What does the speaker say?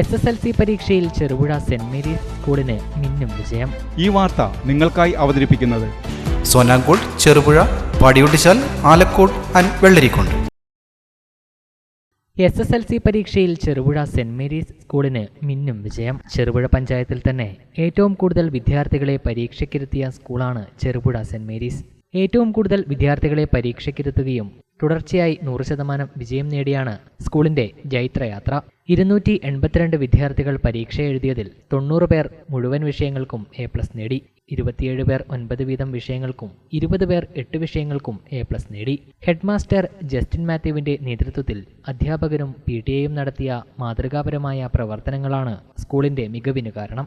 S S L C പരീക്ഷയിൽ Cherupuzha saint Mary's സ്കൂളിന് മിന്നും വിജയം. ഈ വാർത്ത നിങ്ങൾക്കായി അവതരിപ്പിക്കുന്നത് Sonankode Cherupuzha Padiyottuchal Alakode and Vellarikundu. S S L C പരീക്ഷയിൽ ചെറുപുഴ സെന്റ് മേരീസ് സ്കൂളിന് മിന്നും വിജയം. ചെറുപുഴ പഞ്ചായത്തിൽ തന്നെ ഏറ്റവും കൂടുതൽ വിദ്യാർത്ഥികളെ പരീക്ഷയ്ക്കിരുത്തിയ സ്കൂളാണ് ചെറുപുഴ സെന്റ് മേരീസ്. ഏറ്റവും കൂടുതൽ വിദ്യാർത്ഥികളെ പരീക്ഷയ്ക്കിരുത്തുകയും തുടർച്ചയായി നൂറ് ശതമാനം വിജയം നേടിയാണ് സ്കൂളിന്റെ ജൈത്രയാത്ര. ഇരുന്നൂറ്റി എൺപത്തിരണ്ട് വിദ്യാർത്ഥികൾ പരീക്ഷ എഴുതിയതിൽ തൊണ്ണൂറ് പേർ മുഴുവൻ വിഷയങ്ങൾക്കും എ പ്ലസ് നേടി. ഇരുപത്തിയേഴ് പേർ ഒൻപത് വീതം വിഷയങ്ങൾക്കും ഇരുപത് പേർ എട്ട് വിഷയങ്ങൾക്കും എ പ്ലസ് നേടി. ഹെഡ്മാസ്റ്റർ ജസ്റ്റിൻ മാത്യുവിന്റെ നേതൃത്വത്തിൽ അധ്യാപകരും പി ടി എയും നടത്തിയ മാതൃകാപരമായ പ്രവർത്തനങ്ങളാണ് സ്കൂളിന്റെ മികവിന് കാരണം.